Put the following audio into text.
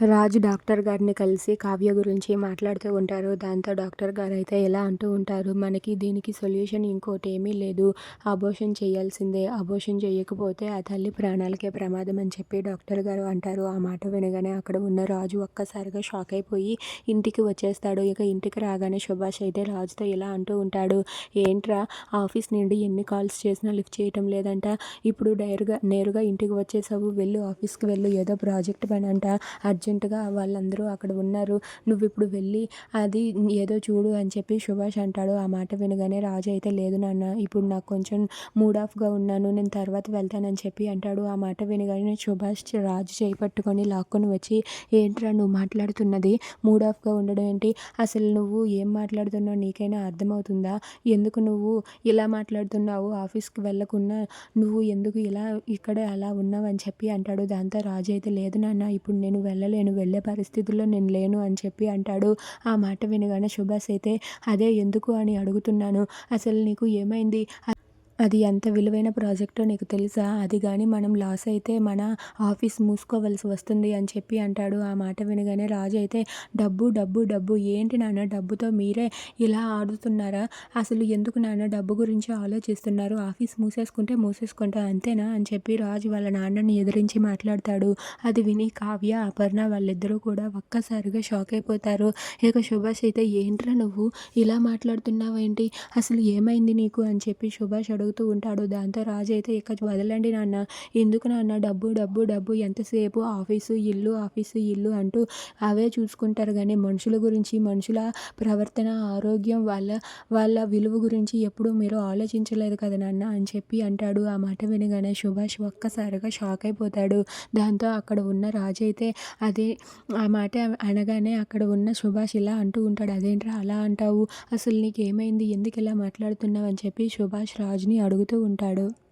రాజు doctor గారిని కలిసి కావ్య గురించి మాట్లాడుతూ ఉంటారు. దాంతో డాక్టర్ గారు అయితే ఎలా అంటూ ఉంటారు? మనకి దీనికి సొల్యూషన్ ఇంకోటి ఏమీ లేదు. అబోషన్ చేయాల్సిందే. అబోషన్ చేయకపోతే ఆ తల్లి ప్రాణాలకే ప్రమాదం అని చెప్పి డాక్టర్ గారు అంటారు. ఆ మాట వినగానే అక్కడ ఉన్న రాజు ఒక్కసారిగా షాక్ అయిపోయి ఇంటికి వచ్చేస్తాడు. ఇక ఇంటికి రాగానే సుభాష్ అయితే రాజుతో ఇలా అంటూ ఉంటాడు. ఏంట్రా ఆఫీస్ నుండి ఎన్ని కాల్స్ చేసినా లిఫ్ట్ చేయటం లేదంట. ఇప్పుడు డైరుగా నేరుగా ఇంటికి వచ్చేసావు. వెళ్ళు ఆఫీస్కి వెళ్ళు. ఏదో ప్రాజెక్ట్ పని అంట. అర్జెంట్ అర్జెంటుగా వాళ్ళందరూ అక్కడ ఉన్నారు. నువ్వు ఇప్పుడు వెళ్ళి అది ఏదో చూడు అని చెప్పి సుభాష్ అంటాడు. ఆ మాట వినగానే రాజు అయితే లేదు నాన్న ఇప్పుడు నాకు కొంచెం మూడ్ ఆఫ్గా ఉన్నాను నేను తర్వాత వెళ్తానని చెప్పి అంటాడు. ఆ మాట వినగానే సుభాష్ రాజు చేపట్టుకొని లాక్కొని వచ్చి ఏంట్రా నువ్వు మాట్లాడుతున్నది? మూడ్ ఆఫ్గా ఉండడం ఏంటి? అసలు నువ్వు ఏం మాట్లాడుతున్నావు? నీకైనా అర్థమవుతుందా? ఎందుకు నువ్వు ఇలా మాట్లాడుతున్నావు? ఆఫీస్కి వెళ్ళకుండా నువ్వు ఎందుకు ఇలా ఇక్కడే అలా ఉన్నావు అని చెప్పి అంటాడు. దాంతో రాజు అయితే లేదు నాన్న ఇప్పుడు నేను వెళ్ళలేను. నేను వెళ్ళే పరిస్థితుల్లో నేను లేను అని చెప్పి అంటాడు. ఆ మాట వినగానే సుభాష్ అయితే అదే ఎందుకు? అని అడుగుతున్నాను. అసలు నీకు ఏమైంది? అది ఎంత విలువైన ప్రాజెక్టో నీకు తెలుసా? అది కానీ మనం లాస్ అయితే మన ఆఫీస్ మూసుకోవలసి వస్తుంది అని చెప్పి అంటాడు. ఆ మాట వినగానే రాజు అయితే డబ్బు డబ్బు డబ్బు ఏంటి నాన్న డబ్బుతో మీరే ఇలా ఆడుతున్నారా? అసలు ఎందుకు నాన్న డబ్బు గురించి ఆలోచిస్తున్నారు? ఆఫీస్ మూసేసుకుంటే మూసేసుకుంటా అంతేనా? అని చెప్పి రాజు వాళ్ళ నాన్నని ఎదిరించి మాట్లాడతాడు. అది విని కావ్య అపర్ణ వాళ్ళిద్దరూ కూడా ఒక్కసారిగా షాక్ అయిపోతారు. ఇక సుభాష్ అయితే ఏంట్రా నువ్వు? ఇలా మాట్లాడుతున్నావేంటి? అసలు ఏమైంది నీకు? అని చెప్పి సుభాష్ అడుగు అడుగుతూ ఉంటాడు. దాంతో రాజు అయితే ఇక వదలండి నాన్న. ఎందుకు నాన్న? డబ్బు డబ్బు డబ్బు. ఎంతసేపు? ఆఫీసు ఇల్లు ఆఫీసు ఇల్లు అంటూ అవే చూసుకుంటారు. కానీ మనుషుల గురించి మనుషుల ప్రవర్తన ఆరోగ్యం వాళ్ళ వాళ్ళ విలువ గురించి ఎప్పుడూ మీరు ఆలోచించలేదు కదా నాన్న అని చెప్పి అంటాడు. ఆ మాట వినగానే సుభాష్ ఒక్కసారిగా షాక్ అయిపోతాడు. దాంతో అక్కడ ఉన్న రాజు అయితే అదే ఆ మాట అనగానే అక్కడ ఉన్న సుభాష్ ఇలా అంటూ ఉంటాడు. అదేంట్రా అలా అంటావు? అసలు నీకేమైంది? ఎందుకు ఇలా మాట్లాడుతున్నావు? అని చెప్పి సుభాష్ రాజుని అడుగుతూ ఉంటాడు.